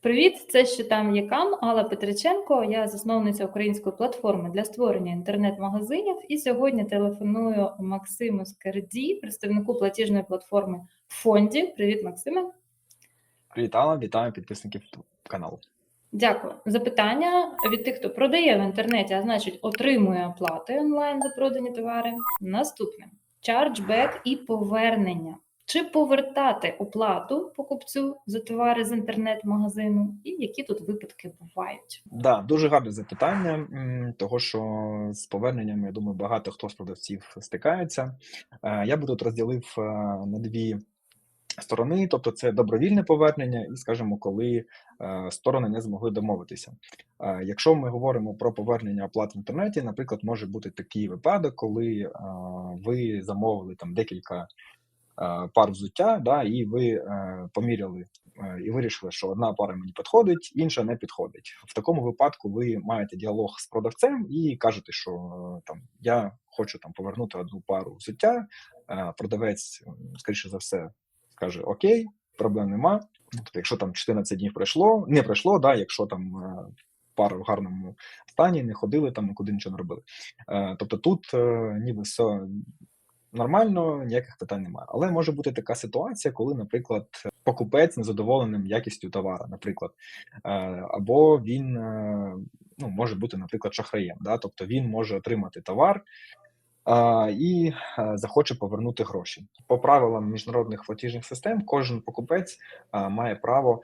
Привіт, це ще там є Кам, Алла Петриченко. Я засновниця української платформи для створення інтернет-магазинів. І сьогодні телефоную Максиму Скерді, представнику платіжної платформи Фонді. Привіт, Максиме. Привіт, Алла, вітаю підписників каналу. Дякую. Запитання від тих, хто продає в інтернеті, а значить отримує оплати онлайн за продані товари. Наступне чарджбек і повернення. Чи повертати оплату покупцю за товари з інтернет-магазину, і які тут випадки бувають? Да, дуже гарне запитання, того що з поверненням, я думаю, багато хто з продавців стикається. Е, Я би тут розділив е, на дві сторони, тобто це добровільне повернення, і скажімо, коли е, сторони не змогли домовитися. Якщо ми говоримо про повернення оплат в інтернеті, наприклад, може бути такий випадок, коли ви замовили там декілька пар взуття, да, і ви е, поміряли е, і вирішили, що одна пара мені підходить, інша не підходить. В такому випадку ви маєте діалог з продавцем і кажете, що е, там я хочу там повернути одну пару взуття. Е, Продавець, скоріше за все, скаже Окей, проблем нема. Тобто, якщо там 14 днів пройшло, не пройшло, да, якщо там е, пара в гарному стані, не ходили там, нікуди нічого не робили. Е, Тобто тут е, ніби все нормально, ніяких питань немає. Але може бути така ситуація, коли, наприклад, покупець незадоволеним якістю товара, наприклад, Е, або він е, ну, може бути, наприклад, шахраєм. Да? Тобто він може отримати товар. І е, захоче повернути гроші по правилам міжнародних платіжних систем. Кожен покупець має право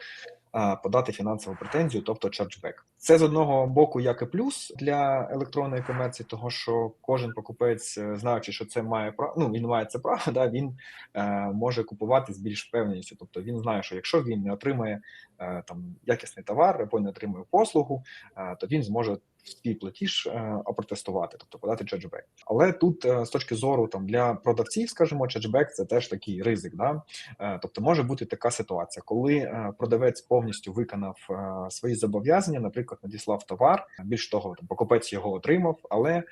подати фінансову претензію, тобто чарджбек. Це з одного боку як і плюс для електронної комерції, того що кожен покупець, е, знаючи, що це має право, ну він має це право, да він е, може купувати з більш впевненістю. Тобто він знає, що якщо він не отримає е, там якісний товар або не отримує послугу, е, то він зможе свій платіж е, опротестувати, тобто подати чеджбек. Але тут е, з точки зору там для продавців, скажімо, чеджбек це теж такий ризик. Да? Е, Тобто може бути така ситуація, коли продавець повністю виконав свої зобов'язання, наприклад, надіслав товар. Більш того, там покупець його отримав, але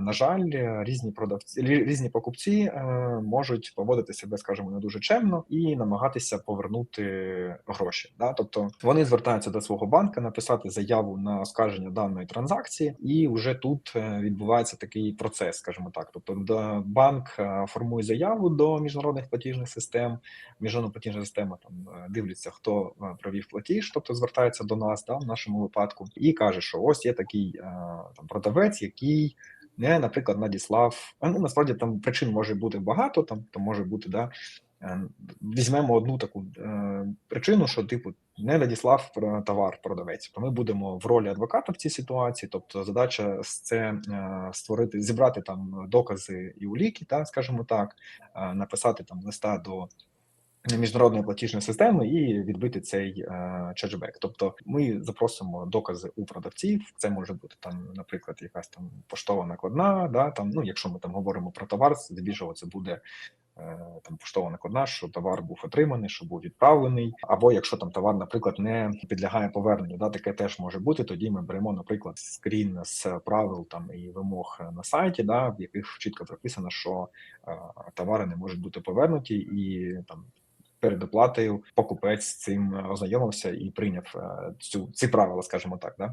на жаль, е, різні продавці різні покупці е, можуть поводити себе, скажімо, не дуже чемно і намагатися повернути гроші. Да? Тобто вони звертаються до свого банка, написати заяву на оскарження даної транзакції, і вже тут е, відбувається такий процес, скажімо так. Тобто, банк е, формує заяву до міжнародних платіжних систем. Міжнародна платіжна система там е, дивляться, хто е, провів платіж, тобто звертається до нас, да, в нашому випадку, і каже, що ось є такий е, там продавець, який. Не, наприклад, надіслав. а, Ну насправді там причин може бути багато. Там то може бути да е, візьмемо одну таку е, причину, що типу не надіслав товар продавець. То ми будемо в ролі адвоката в цій ситуації. Тобто, задача це е, створити, зібрати там докази і уліки, та скажімо так, е, написати там листа до міжнародної платіжної системи і відбити цей е. Тобто ми запросимо докази у продавців. Це може бути там, наприклад, якась там поштова накладна. Да, там, ну, якщо ми там говоримо про товар, здебільшого це буде е, там поштова накладна, що товар був отриманий, що був відправлений, або якщо там товар, наприклад, не підлягає поверненню, да, таке теж може бути. Тоді ми беремо, наприклад, скрін з правил там і вимог на сайті, да, в яких чітко прописано, що е, товари не можуть бути повернуті, і там перед оплатою покупець цим е, ознайомився і прийняв е, цю ці правила, скажімо так. Да?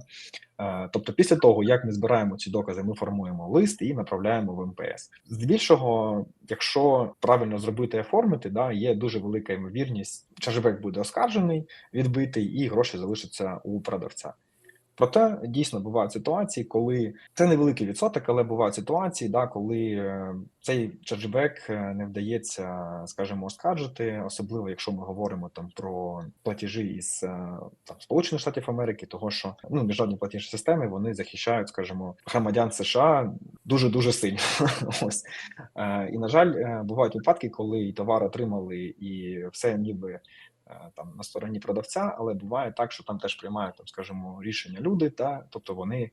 Е, Тобто, після того, як ми збираємо ці докази, ми формуємо лист і направляємо в МПС. Здебільшого, якщо правильно зробити і оформити, да, є дуже велика ймовірність, чаржбек буде оскаржений, відбитий, і гроші залишаться у продавця. Проте дійсно бувають ситуації, коли це невеликий відсоток, але бувають ситуації, да, коли е, цей чарджбек е, не вдається, скажімо, оскаржити, особливо якщо ми говоримо там про платежі із е, там Сполучених Штатів Америки, того що ну міжнародні платіжні системи вони захищають, скажімо, громадян США дуже дуже сильно. Ось і на жаль, бувають випадки, коли товар отримали, і все ніби там на стороні продавця, але буває так, що там теж приймають там, скажімо, рішення люди, та тобто вони.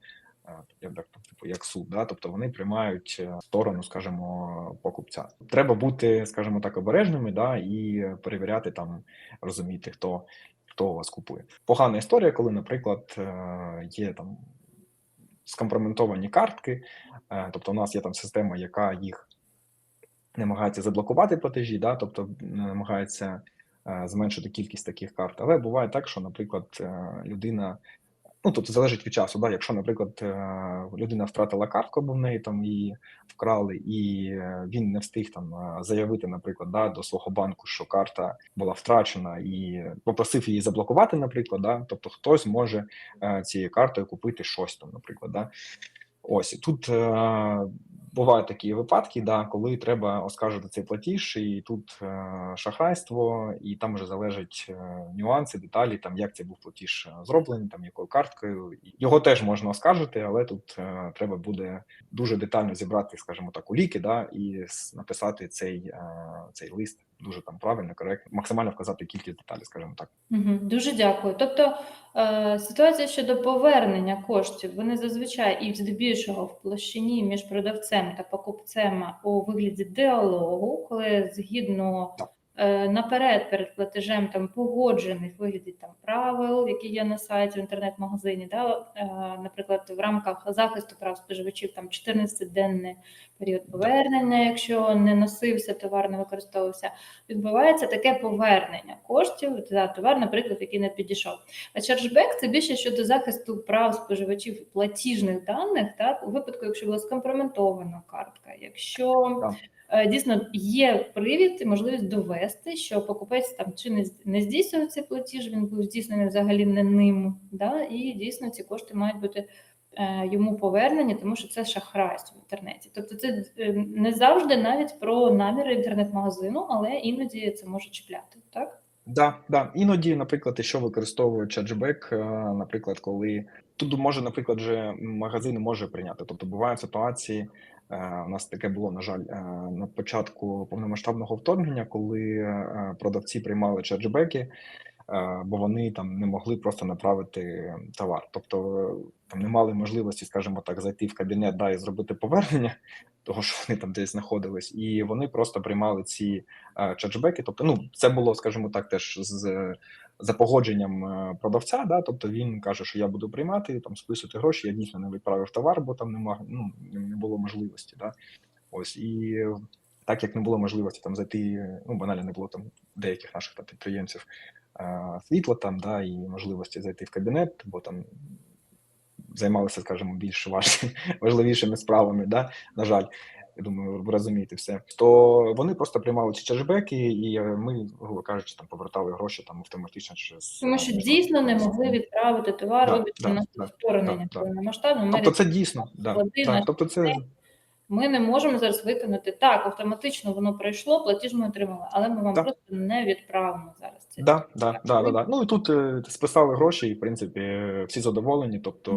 е, Як так, типу, як суд, да? тобто вони приймають е, сторону, скажімо, покупця. Треба бути, скажімо так, обережними, да, і перевіряти там, розуміти, хто хто у вас купує. Погана історія, коли, наприклад, е, є там скомпрометовані картки, е, тобто у нас є там система, яка їх намагається заблокувати платежі, да, тобто намагається е, зменшити кількість таких карт. Але буває так, що, наприклад, е, людина. Ну, тобто залежить від часу. Да? Якщо, наприклад, е, людина втратила картку, або в неї там її вкрали, і е, він не встиг там е, заявити, наприклад, да, до свого банку, що карта була втрачена, і попросив її заблокувати, наприклад, да? тобто хтось може е, цією картою купити щось там, наприклад. Да? Ось тут е, бувають такі випадки, да, коли треба оскаржити цей платіж, і тут е, шахрайство, і там вже залежать е, нюанси, деталі, там як цей був платіж е, зроблений, там якою карткою. Його теж можна оскаржити, але тут е, треба буде дуже детально зібрати, скажімо так, уліки, да, і написати цей, е, цей лист дуже там правильно, коректно, максимально вказати кількість деталей, скажімо так. Угу, Дуже дякую. Тобто е, ситуація щодо повернення коштів, вони зазвичай і здебільшого в площині між продавцем та покупцем у вигляді діалогу, коли згідно Так. Е, наперед перед платежем там погоджених вигляді там правил, які є на сайті в інтернет-магазині, да, е, наприклад, в рамках захисту прав споживачів там 14-денний період повернення, якщо не носився товар, не використовувався відбувається таке повернення коштів за товар, наприклад, який не підійшов. А чарджбек це більше щодо захисту прав споживачів платіжних даних, так у випадку, якщо була скомпрометована картка, якщо Так. Е, дійсно є привід і можливість довести, що покупець там чи не не здійснював цей платіж, він був здійснений взагалі не ним, да, і дійсно ці кошти мають бути. е, Йому повернення, тому що це шахрайство в інтернеті. Тобто, це е, не завжди навіть про наміри інтернет-магазину, але іноді це може чіпляти, так? Да, да. Іноді, наприклад, якщо використовують чатджбек, е, наприклад, коли тут може, наприклад, вже магазин може прийняти. Тобто бувають ситуації. Е, У нас таке було, на жаль, е, на початку повномасштабного вторгнення, коли е, продавці приймали чатджбеки, е, бо вони там не могли просто направити товар. Тобто е, там не мали можливості, скажімо так, зайти в кабінет да, і зробити повернення, того що вони там десь знаходились, і вони просто приймали ці е, чатджбеки. Тобто, ну це було, скажімо так, теж з за погодженням е, продавця. Да, тобто він каже, що я буду приймати там списувати гроші. Я дійсно не відправив товар, бо там нема, ну не було можливості. Да. Ось і так як не було можливості там зайти, ну банально не було там деяких наших там підприємців е, світла там, да, і можливості зайти в кабінет, бо там займалися, скажімо, більш важ... важливішими справами, да, на жаль. Я думаю, ви розумієте все. То вони просто приймали ці чашбеки, і е, ми, грубо кажучи, там повертали гроші там автоматично через Тому що е, дійсно не могли відправити товар, Да, да, на да, вторгнення да, да. Тобто це дійсно, да, да, тобто це Ми не можемо зараз виконати так, автоматично воно пройшло, платіж ми отримали, але ми вам Так. просто не відправимо зараз. Це да, да, да, да, да. Ну і тут е, списали гроші, і в принципі всі задоволені, тобто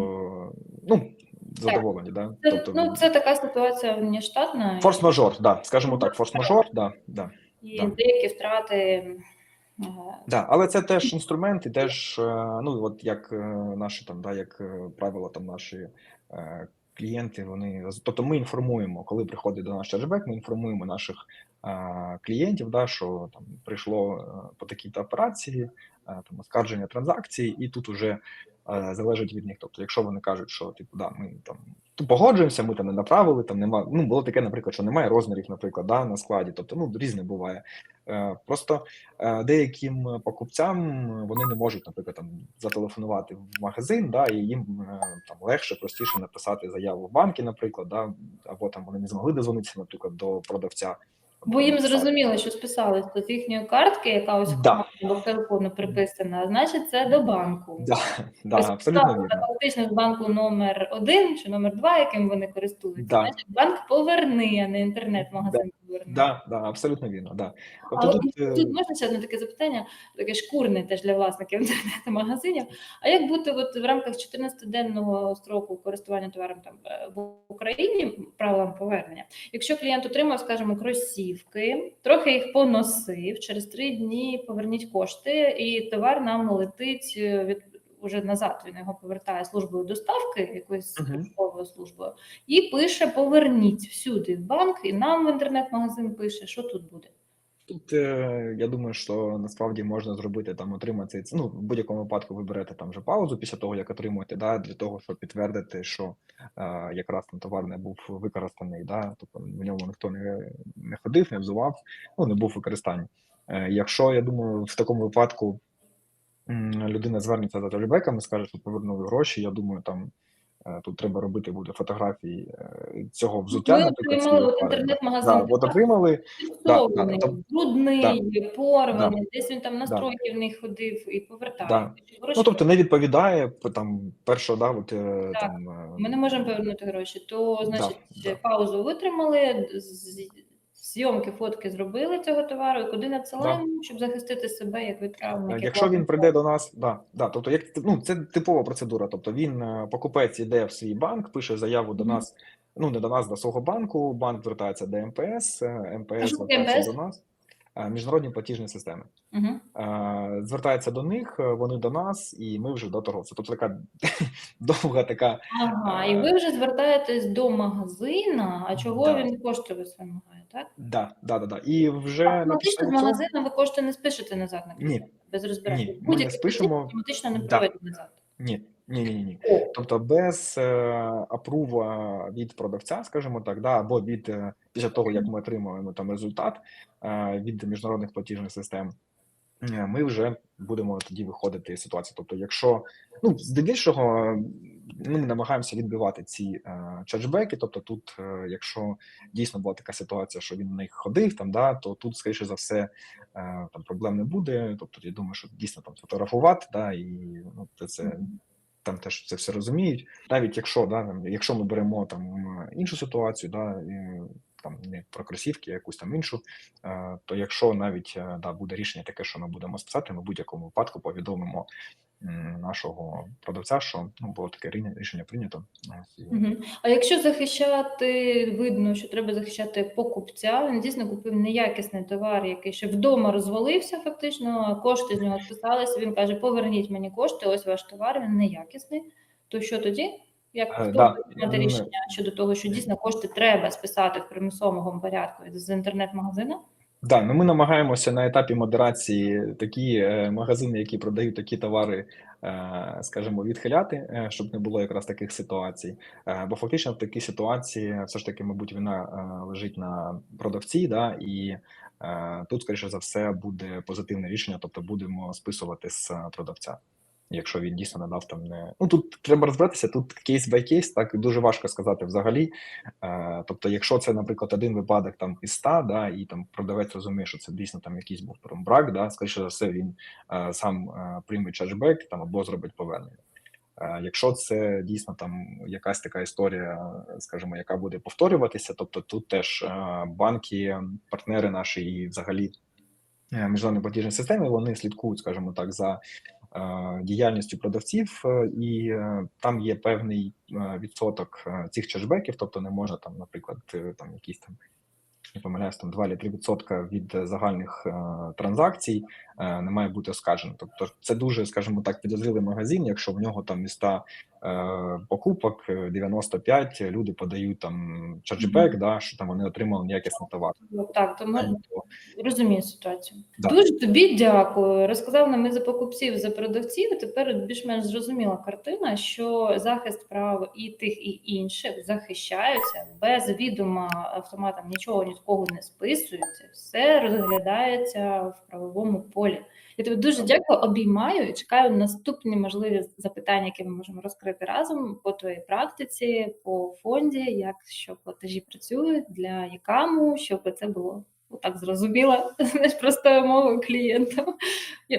ну задоволені, да. Це, Тобто ну, це така ситуація внештатна, форс-мажор, да, скажімо так, форс-мажор, да, да. і да. деякі втрати. е, Да, але це теж інструмент, і теж, е, ну от як е, наші там, да, як правило, там наші клієнти, вони тобто ми інформуємо, коли приходить до нас чарджбек, ми інформуємо наших а, клієнтів, да, що там прийшло а, по такій-то операції, а, там оскарження транзакції, і тут уже а, залежить від них. Тобто, якщо вони кажуть, що типу, да, ми там погоджуємося, ми там не направили, там нема. Ну було таке, наприклад, що немає розмірів, наприклад, да, на складі. Тобто, ну різне буває. Е, Просто е, деяким покупцям вони не можуть, наприклад, там зателефонувати в магазин, да, і їм е, там легше, простіше написати заяву в банки, наприклад, да, або там вони не змогли дозвонитися, наприклад, до продавця. Бо їм зрозуміло, що списали з їхньої картки, яка ось Да. до телефону приписана, а значить це до банку. Да, да, абсолютно. Фактично з банку номер один чи номер два, яким вони користуються, Да. значить банк поверни, а не інтернет-магазин поверни. Да, да, абсолютно вірно. Да. Тобто Але тут, тут, е, можна ще одне таке запитання, таке шкурне теж для власників інтернет-магазинів. А як бути от в рамках 14-денного строку користування товаром там е, в Україні правилам повернення? Якщо клієнт отримав, скажімо, кросівки, трохи їх поносив, через три дні поверніть кошти, і товар нам летить е, від. Уже назад він його повертає службою доставки, якоюсь службовою службою, і пише: поверніть всюди в банк, і нам в інтернет-магазин пише, що тут буде. Тут е, я думаю, що насправді можна зробити там отримати ну в будь-якому випадку ви берете там вже паузу після того, як отримуєте, да, для того, щоб підтвердити, що е, якраз там товар не був використаний, да, тобто в ньому ніхто не, не ходив, не взував, ну не був використаний. Е, Якщо я думаю, в такому випадку людина звернеться за чарджбеком і скаже, що повернули гроші, я думаю, там е, тут треба робити буде фотографії е, цього взуття. Ви отримали цієї от інтернет-магазин, Да, от отримали, да, там- брудний, порваний, десь він там настройки в них ходив і повертав. Да. Ну тобто не відповідає там першого, да, от, е, Так. там, Ми не можемо повернути гроші, то значить да. паузу витримали, зйомки, фотки зробили цього товару, і куди надсилаємо, щоб захистити себе як від травм. Якщо він прийде до нас, да, да, тобто як ну це типова процедура. Тобто він е, покупець іде в свій банк, пише заяву до Мгм. нас. Ну не до нас, до свого банку. Банк звертається до МПС, е, МПС звертається МПС? до нас. Е, Міжнародні платіжні системи. Е, звертається до них, е, вони до нас, і ми вже до торговця. Тобто така довга така. Ага, і ви вже звертаєтесь до магазина, а чого Да. він кошти вас вимагає, так? Да, да, да, да. І вже Автоматично з магазину ви кошти не спишете назад на Ні. без розбирання. Ні, ми не спишемо. автоматично не Да. назад. Ні, ні, ні, ні. Тобто без е, апрува від продавця, скажімо так, да, або від е, після того, як ми отримуємо там результат е, від міжнародних платіжних систем, е, ми вже будемо тоді виходити з ситуації. Тобто, якщо ну здебільшого е, ну, ми намагаємося відбивати ці е, чарджбеки. Тобто, тут, е, якщо дійсно була така ситуація, що він на них ходив, там да, то тут, скоріше за все, е, там проблем не буде. Тобто, я думаю, що дійсно там сфотографувати, да, і ну, це, це там теж це все розуміють. Навіть якщо да, якщо ми беремо там іншу ситуацію, да, там не про кросівки, а якусь там іншу, е, то якщо навіть е, да, буде рішення таке, що ми будемо списати, ми в будь-якому випадку повідомимо нашого продавця, що ну було таке рішення прийнято. А якщо захищати, видно, що треба захищати покупця, він дійсно купив неякісний товар, який ще вдома розвалився, фактично, кошти з нього списалися. Він каже: поверніть мені кошти, ось ваш товар, він неякісний. То що тоді? Як Е, хто да. буде рішення щодо того, що дійсно кошти треба списати в примусовому порядку з інтернет-магазину? Да, ну ми намагаємося на етапі модерації такі е, магазини, які продають такі товари, е, скажімо, відхиляти, е, щоб не було якраз таких ситуацій. Е, бо фактично в такій ситуації все ж таки, мабуть, вина е, лежить на продавці, да, і е, тут, скоріше за все, буде позитивне рішення, тобто будемо списувати з е, продавця. Якщо він дійсно надав там не ну тут треба розбиратися, тут кейс бай кейс, так дуже важко сказати взагалі. Е, тобто, якщо це, наприклад, один випадок там із 100, да, і там продавець розуміє, що це дійсно там якийсь був брак, да, скоріше за все, він е, сам е, прийме чарджбек там або зробить повернення. Е, якщо це дійсно там якась така історія, скажімо, яка буде повторюватися, тобто тут теж е, банки, партнери наші і взагалі е, міжнародні платіжні системи, вони слідкують, скажімо так, за діяльністю продавців, е, і е, там є певний е, відсоток е, цих чешбеків, тобто не можна там, наприклад, е, там якісь там. Не помиляюсь, там 2 чи 3 відсотка від е, загальних е, транзакцій е, не має бути оскаржено. Тобто, це дуже, скажімо так, підозрілий магазин. Якщо в нього там із 100 е, покупок е, 95 люди подають там чарджбек, Мгм. да, що там вони отримали неякісний товар. Так, тому То, розумію ситуацію. Да. Дуже тобі дякую. Розказав нам і за покупців, за продавців. Тепер більш-менш зрозуміла картина, що захист прав і тих, і інших захищаються без відома автоматом нічого ні з кого не списується. Все розглядається в правовому полі. Я тобі дуже дякую, обіймаю і чекаю наступні можливі запитання, які ми можемо розкрити разом по твоїй практиці, по фонді, як що платежі працюють для якаму, щоб це було так зрозуміло, знаєш, простою мовою клієнтам.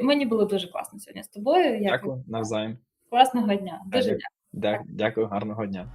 Мені було дуже класно сьогодні з тобою. Як дякую навзаєм. класного дня. Дуже дякую. Дякую, гарного дня.